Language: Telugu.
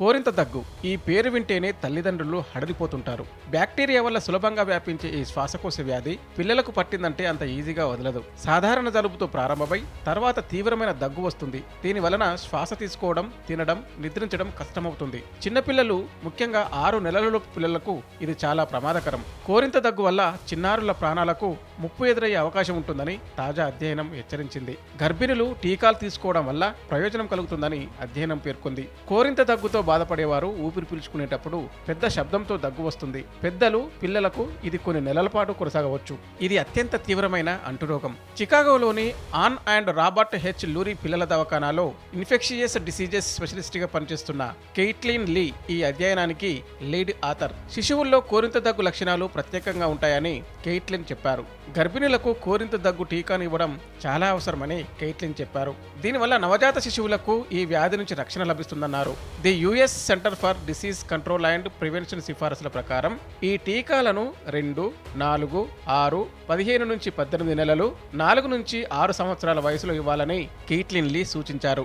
కోరింత దగ్గు. ఈ పేరు వింటేనే తల్లిదండ్రులు హడలిపోతుంటారు. బ్యాక్టీరియా వల్ల సులభంగా వ్యాపించే ఈ శ్వాసకోశ వ్యాధి పిల్లలకు పట్టిందంటే అంత ఈజీగా వదలదు. సాధారణ జలుబుతో ప్రారంభమై తర్వాత తీవ్రమైన దగ్గు వస్తుంది. దీని వలన శ్వాస తీసుకోవడం తినడం నిద్రించడం కష్టమవుతుంది. చిన్నపిల్లలు ముఖ్యంగా ఆరు నెలలలోపు పిల్లలకు ఇది చాలా ప్రమాదకరం. కోరింత దగ్గు వల్ల చిన్నారుల ప్రాణాలకు ముప్పు ఎదురయ్యే అవకాశం ఉంటుందని తాజా అధ్యయనం హెచ్చరించింది. గర్భిణులు టీకాలు తీసుకోవడం వల్ల ప్రయోజనం కలుగుతుందని అధ్యయనం పేర్కొంది. కోరింత దగ్గుతో బాధపడేవారు ఊపిరి పీల్చుకునేటప్పుడు పెద్ద శబ్దంతో దగ్గు వస్తుంది. పెద్దలు పిల్లలకు ఇది కొన్ని నెలల పాటు కొనసాగవచ్చు. ఇది అత్యంత తీవ్రమైన అంటురోగం. చికాగోలోని Ann and Robert H. Lurie పిల్లల దవాఖానాలో ఇన్ఫెక్షియస్ డిసీజెస్ స్పెషలిస్ట్గా పనిచేస్తున్న కెయిట్లీన్ లీ ఈ అధ్యయనానికి లీడ్ ఆథర్. శిశువుల్లో కోరింత దగ్గు లక్షణాలు ప్రత్యేకంగా ఉంటాయని కెయిట్లిన్ చెప్పారు. గర్భిణులకు కోరింత దగ్గు టీకాను ఇవ్వడం చాలా అవసరమని కెయిట్లిన్ చెప్పారు. దీనివల్ల నవజాత శిశువులకు ఈ వ్యాధి నుంచి రక్షణ లభిస్తుందన్నారు. The US center for disease control and prevention సిఫారసుల ప్రకారం ఈ టీకాలను రెండు నాలుగు ఆరు పదిహేను నుంచి పద్దెనిమిది నెలలు నాలుగు నుంచి ఆరు సంవత్సరాల వయసులో ఇవ్వాలని కీట్లిన్లీ సూచించారు.